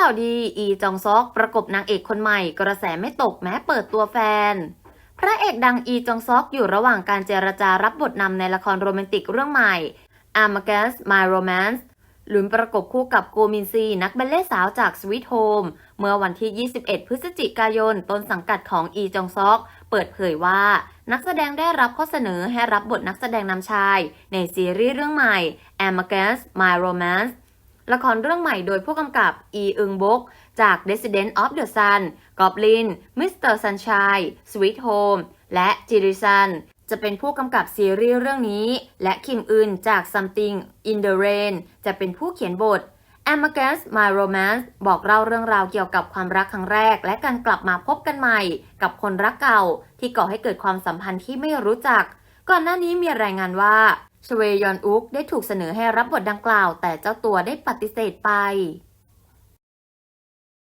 ข่าวดี อีจองซอกประกบนางเอกคนใหม่ กระแสไม่ตกแม้เปิดตัวแฟน พระเอกดังอีจองซอกอยู่ระหว่างการเจรจารับบทนำในละครโรแมนติกเรื่องใหม่ a m a g a s My Romance หลุนประกบคู่กับโกมินซี นักบัลเล่สาวจาก Sweet Home เมื่อวันที่ 21 พฤศจิกายน ต้นสังกัดของอีจองซอก เปิดเผยว่า นักแสดงได้รับข้อเสนอให้รับบทนักแสดงนำชาย ในซีรีส์เรื่องใหม่ a m a g a s My Romance ละครเรื่องใหม่โดยผู้กำกับอีอึงบก จาก Resident of the Sun Goblin Mr. Sunshine Sweet Home และจิริซันจะเป็นผู้กำกับซีรีส์เรื่องนี้ และคิมอึนจาก Something in the Rain จะเป็นผู้เขียนบท a m a g a s My Romance บอกเล่าเรื่องราวเกี่ยวกับความรักครั้งแรก และการกลับมาพบกันใหม่ กับคนรักเก่า ที่ก่อให้เกิดความสัมพันธ์ที่ไม่รู้จัก ก่อนหน้านี้มีรายงานว่า ชเวยอนอุกได้ถูกเสนอให้รับบทดังกล่าว แต่เจ้าตัวได้ปฏิเสธไป